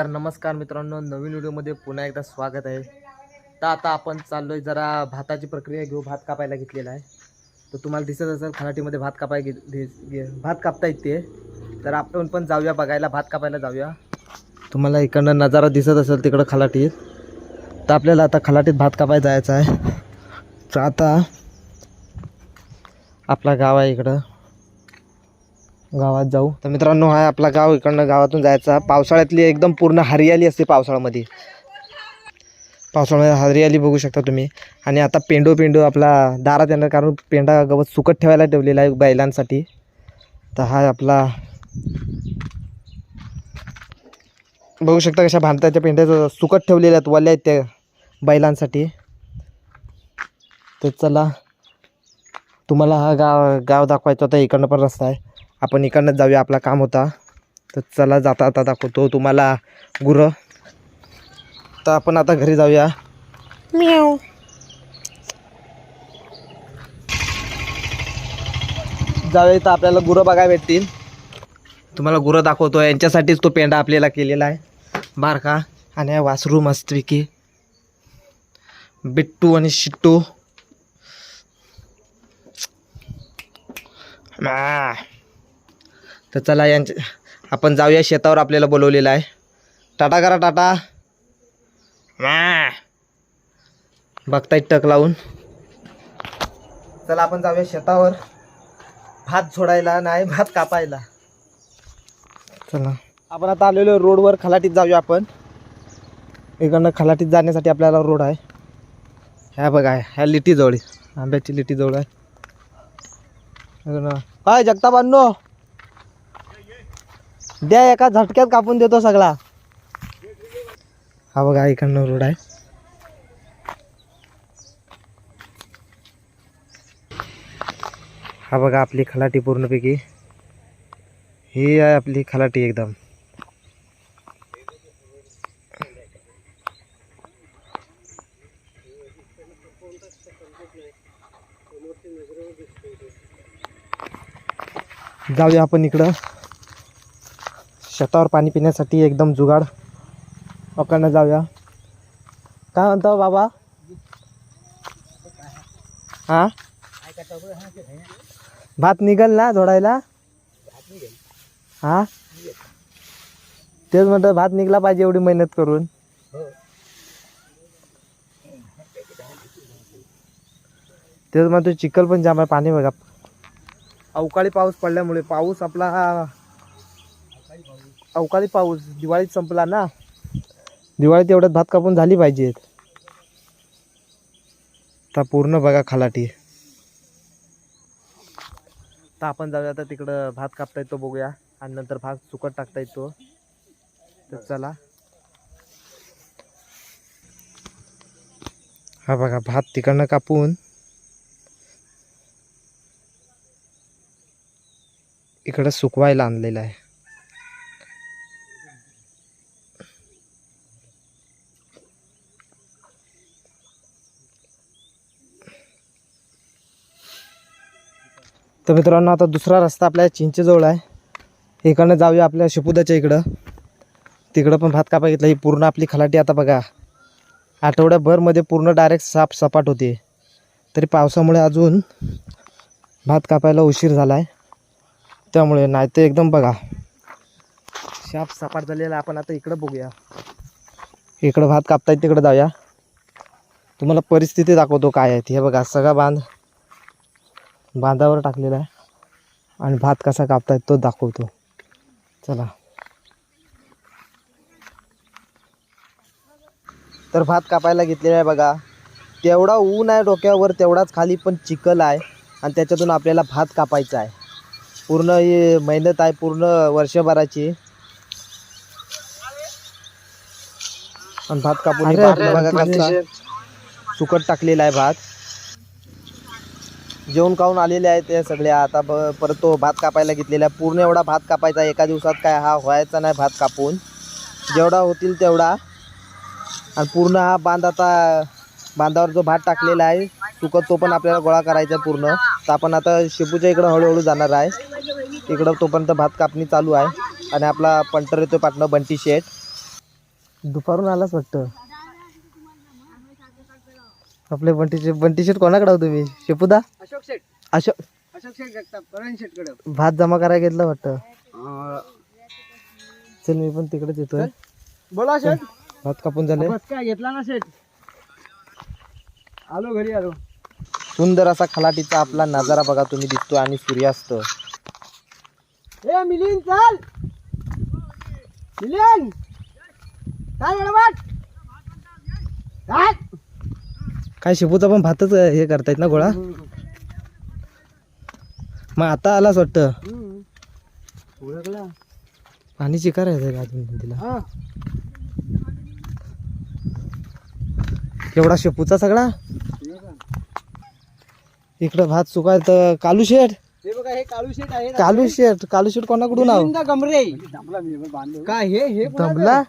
तर नमस्कार मित्रांनो नवीन व्हिडिओमध्ये पुन्हा एकदा स्वागत आहे. तर आता आपण चाललोय जरा भाताची प्रक्रिया घेऊ भात कापायला घेतलेला आहे. तर तुम्हाला दिसत असेल खराटीमध्ये भात कापाय घे घे- भात कापता येते तर आपण पण जाऊया बघायला भात कापायला जाऊया. तुम्हाला इकडनं नजारा दिसत असेल तिकडं खलाटीत. तर आपल्याला आता खलाटीत भात कापायला जायचं आहे. तर आता आपला गाव आहे इकडं. गावात जाऊ. तर मित्रांनो हा आपला गाव इकडनं गावातून जायचा. पावसाळ्यातली एकदम पूर्ण हरियाली असते पावसाळ्यामध्ये. पावसाळ्यामध्ये हरियाली बघू शकता तुम्ही. आणि आता पेंडो पेंडो आपला दारात येणार कारण पेंडा गवत सुकत ठेवायला ठेवलेला आहे बैलांसाठी. तर हा आपला बघू शकता कशा भारताच्या पेंड्याचं. सुकत ठेवलेल्या आहेत वल्या आहेत त्या बैलांसाठी. तर चला तुम्हाला हा गाव गाव दाखवायचा होता. इकडनं पण रस्ता आहे. आपण इकडनं जाऊया आपला काम होता. तर चला जाता आता दाखवतो तुम्हाला गुरं. तर आपण आता घरी जाऊया. म्याव. जाऊया तर आपल्याला गुरं बघायला भेटतील. तुम्हाला गुरं दाखवतो यांच्यासाठीच तो पेंडा आपल्याला केलेला आहे. बारका आणि वासरू मस्तपैकी. बिट्टू आणि शिट्टू. मा तर चला यांच्या आपण जाऊया शेतावर आपल्याला बोलवलेलं आहे. टाटा करा टाटा. मा बघतायत टक लावून. चला आपण जाऊया शेतावर. भात सोडायला नाही भात कापायला. चला. आपण आता आलेलो रोडवर खलाटीत जाऊया आपण. इकडनं खलाटीत जाण्यासाठी आपल्याला रोड आहे. ह्या बघा ह्या लिटीजवळ आहे. आंब्याची लिटीजवळ आहे. काय अण्णो? द्या एका झटक्यात कापून देतो सगळा. हा बघा इकडनं रोड आहे. हा बघा आपली खलाटी पूर्णपैकी. ही आहे आपली खलाटी एकदम. जाऊया आपण इकडं. शेतावर पाणी पिण्यासाठी एकदम जुगाड. अकडनं जाऊया. काय म्हणतो बाबा? हा? भात निघल ना झोडायला हा? तेच म्हणतो भात निघला पाहिजे एवढी मेहनत करून. तेच म्हणतो चिखल पण जाम आहे पाणी बघा. अवकाळी पाऊस पडल्यामुळे पाऊस आपला हा अवकाळी पाऊस दिवाळीत संपला ना. दिवाळीत एवढ्यात भात कापून झाली पाहिजेत. आता पूर्ण बघा खलाटी. तर आपण जाऊया आता तिकडं भात कापता येतो बघूया. आणि नंतर भात सुकट टाकता येतो तर चला. हा बघा भात तिकडनं कापून. इकडं सुकवायला आणलेलं आहे. तर मित्रांनो आता दुसरा रस्ता आपल्या चिंचेजवळ आहे. इकडनं जाऊया आपल्या शिपुदाच्या इकडं. तिकडं पण भात कापा घेतला. ही पूर्ण आपली खलाटी आता बघा. आठवड्याभरमध्ये पूर्ण डायरेक्ट साफ सपाट होते. तरी पावसामुळे अजून भात कापायला उशीर झाला आहे त्यामुळे नाही तर एकदम बघा. साफ सपाट झालेला आपण आता इकडं बघूया. इकडं भात कापताय तिकडं जाऊया. तुम्हाला परिस्थिती दाखवतो काय आहे ती. हे बघा सगळा बांध बांधावर टाकलेला आहे. आणि भात कसा कापतायत तो दाखवतो. चला. तर भात कापायला घेतलेला आहे बघा. तेवढा ऊन आहे डोक्यावर तेवढाच खाली पण चिखल आहे. आणि त्याच्यातून आपल्याला भात कापायचा आहे. पूर्ण ही मेहनत आहे पूर्ण वर्षभराची. आणि भात कापून भात बघा कसा सुकट टाकलेला आहे भात. जेवण खाऊन आलेले आहेत या सगळ्या आता ब परत तो भात कापायला घेतलेला आहे. पूर्ण एवढा भात कापायचा एका दिवसात काय हा व्हायचा नाही भात कापून. जेवढा होतील तेवढा. आणि पूर्ण हा बांध आता बांधावर जो भात टाकलेला आहे सुकत तो पण आपल्याला गोळा करायचा आहे पूर्ण. तर आपण आता शेपूच्या इकडं हळूहळू जाणार आहे. इकडं तोपर्यंत भात कापणी चालू आहे. आणि आपला पंटर येतो पाटणं बंटी शेट दुपारून आलाच वाटतं? आपले बंटी शेट बंटी शेट कोणाकडे आहो तुम्ही? शेपुदा? अशोक शेठ. अशोक अशोक शेठ जगताप करण शेठकडे भात जमा करायला घेतलं वाटतं. चल मी पण तिकडेच येतोय. बोला शेठ. भात कापून झाले. काय घेतला ना शेठ? आलो घरी आलो. सुंदर असा खलाटीचा आपला नजारा बघा तुम्ही दिसतो आणि सूर्यास्त. ए मिलिंद चाल. मिलिंद. चाल बडबड चाल काय शेपूचा पण भातच हे करतायत ना गोळा? मग आता आलाच वाटतं. ओळखला. पाणी चिकार आहे का अजून तिला हा. एवढा शेपूचा सगळा. इकडं भात सुकाय तर कालू शेठ? हे बघा हे काळू शेठ आहे ना. कालू शेठ कालू शेठ कोणाकडून गमरे काय हे हे? दमला.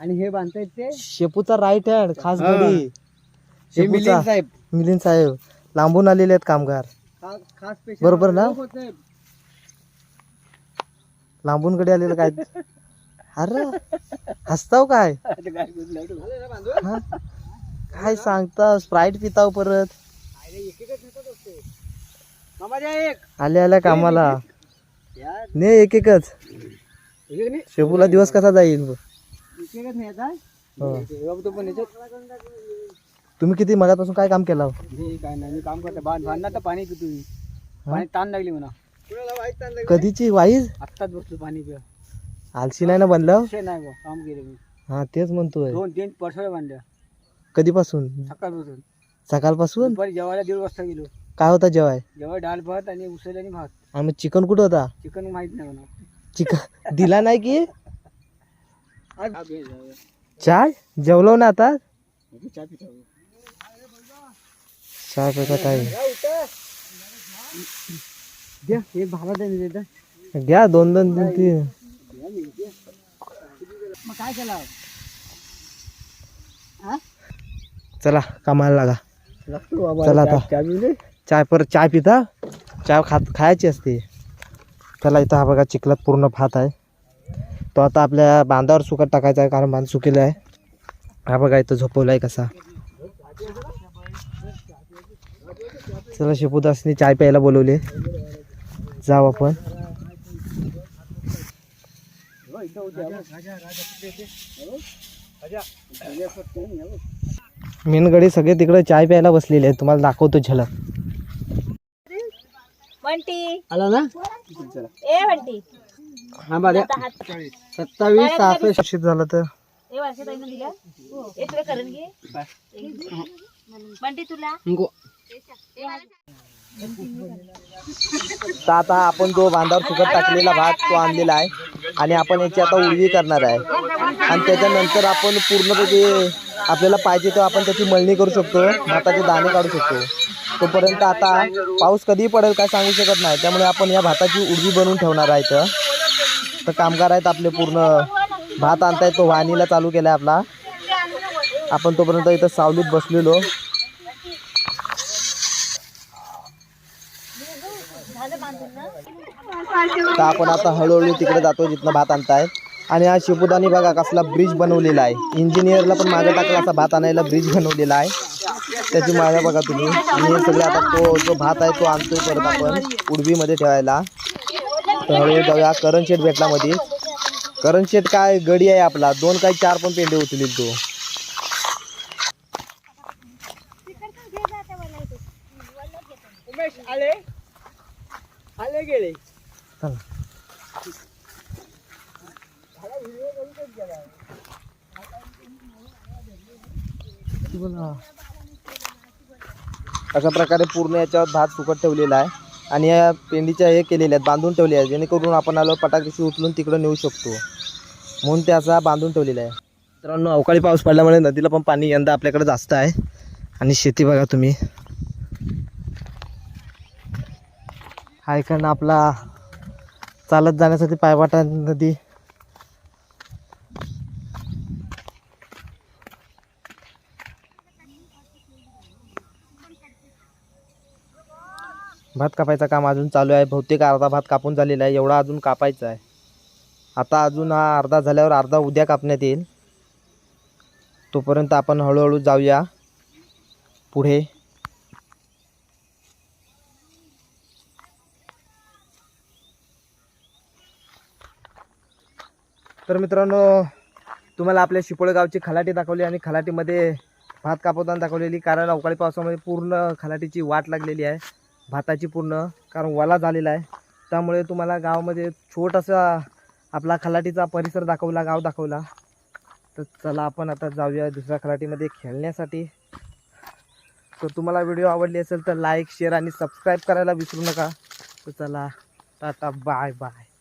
आणि हे बांधतायत ते? शेपूचा राईट हँड खास. गडी हे शेपूचा. मिलिंद साहेब. मिलिंद साहेब लांबून आलेले आहेत कामगार. खास बरोबर ना? लोक होते. लांबून कडे आलेलं काय? अरे हसताव काय? आता काय लागलो? हा? सांगता? स्प्राईट पिताव परत. अरे एकेकच नेतात असते. मामाजी एक. आल्या आल्या कामाला. यार. ने एक एकच एक नाही शेपूला दिवस कसा जाईल? एकेकच हो. हे तो पण याच्यात तुम्ही किती मगापासून काय काम केलं हे काय नाही मी काम करतो. बांध बांधणार तर पाणी पितो मी. पाणी ताण लागली म्हणा. कधीची वाईज? आत्ताच बसलो पाणी पिया आलशी नाही ना बनलं? विषय नाही बुवा, काम केलं मी. हा तेच म्हणतोय. दोन तीन पडसोळे बांधल्या कधीपासून? सकाळपासून. सकाळपासून? दुपारी जेवायला दीड वाजता गेलो. काय होता जेवाय? जेव्हा डाळ भात आणि उसळ आणि भात. आणि मग चिकन कुठं होता? चिकन माहीत नाही म्हणा चिकन दिला नाही की? आज चाय? जेवलो ना आता? चहा पितो. चाय प्यायचा काय द्या एक भाला द्या देता. घ्या दोन दोन तीन तीन. मग काय केला? चला कामाला लागा. चला आता. चाय परत चाय पिता. चाय खात खायची असते. त्याला इथं हा बघा चिखलात पूर्ण भात आहे. तो आता आपल्या बांधावर सुकत टाकायचा आहे कारण बांध सुकेला आहे. हा बघा इथं झोपवला आहे कसा. चला शेपूदासनी चाय प्यायला बोलवले. जाऊ आपण. मेनगडी सगळे तिकडे चाय प्यायला बसलेले आहेत. तुम्हाला दाखवतो झलक. आला ना? हा. सत्तावीस सहासष्ट. शिक्षित झालं तर. तुला? तर आता आपण जो बांधावर सुकत टाकलेला भात तो आणलेला आहे. आणि आपण याची आता उडवी करणार आहे. आणि त्याच्यानंतर आपण पूर्णपणे आपल्याला पाहिजे तेव्हा आपण त्याची मळणी करू शकतो. भाताचे दाणे काढू शकतो. तोपर्यंत आता पाऊस कधी पडेल काय सांगू शकत नाही. त्यामुळे आपण या भाताची उडवी बनवून ठेवणार आहे इथं. तर कामगार आहेत आपले पूर्ण. भात आणताय तो वाहनीला चालू केला आहे आपला. आपण तोपर्यंत इथं सावलीत बसलेलो. तर आपण आता हळूहळू तिकडे जातो जिथनं भात आणताय आणि हा शिपुदानी बघा कसला ब्रिज बनवलेला आहे. इंजिनियरला पण मागे टाकला असा भात आणायला ब्रिज बनवलेला आहे. त्याची मागा बघा तुम्ही. आणि सगळे आता तो जो भात आहे तो आणतोय परत आपण उडवीमध्ये ठेवायला. तर हळूहळू जाऊया. करण शेट भेटला मध्ये करण शेट काय गडी आहे आपला? दोन काही चार पण पेंडे उचलील तो. उमेश आले? आले गेले. चला. अशा प्रकारे पूर्ण याच्यावर भात सुकत ठेवलेला आहे. आणि या पेंडीच्या हे केलेल्या आहेत बांधून ठेवल्या आहेत. जेणेकरून आपण आलो पटाकेशी उचलून तिकडं नेऊ शकतो. म्हणून ते असा बांधून ठेवलेला आहे. मित्रांनो अवकाळी पाऊस पडल्यामुळे नदीला पण पाणी यंदा आपल्याकडे जास्त आहे. आणि शेती बघा तुम्ही. हा इकडनं आपला चालत जाण्यासाठी पायवाटा नदी. भात कापायचं काम अजून चालू आहे. बहुतेक अर्धा भात कापून झालेला आहे. एवढा अजून कापायचा आहे. आता अजून हा अर्धा झाल्यावर अर्धा उद्या कापण्यात येईल. तोपर्यंत आपण हळूहळू जाऊया. पुढे तर मित्रांनो तुम्हाला आपल्या शिपोळगावची खलाटी दाखवली आणि खलाटीमध्ये भात कापवताना दाखवलेली कारण अवकाळी पावसामध्ये पूर्ण खलाटीची वाट लागलेली आहे भाताची पूर्ण कारण वाला झालेला आहे. त्यामुळे तुम्हाला गावामध्ये छोटासा आपला खलाटीचा परिसर दाखवला गाव दाखवला. तर चला आपण आता जाऊया दुसऱ्या खलाटीमध्ये खेळण्यासाठी. तर तुम्हाला व्हिडिओ आवडली असेल तर लाईक शेअर आणि सबस्क्राईब करायला विसरू नका. तर चला टाटा बाय बाय.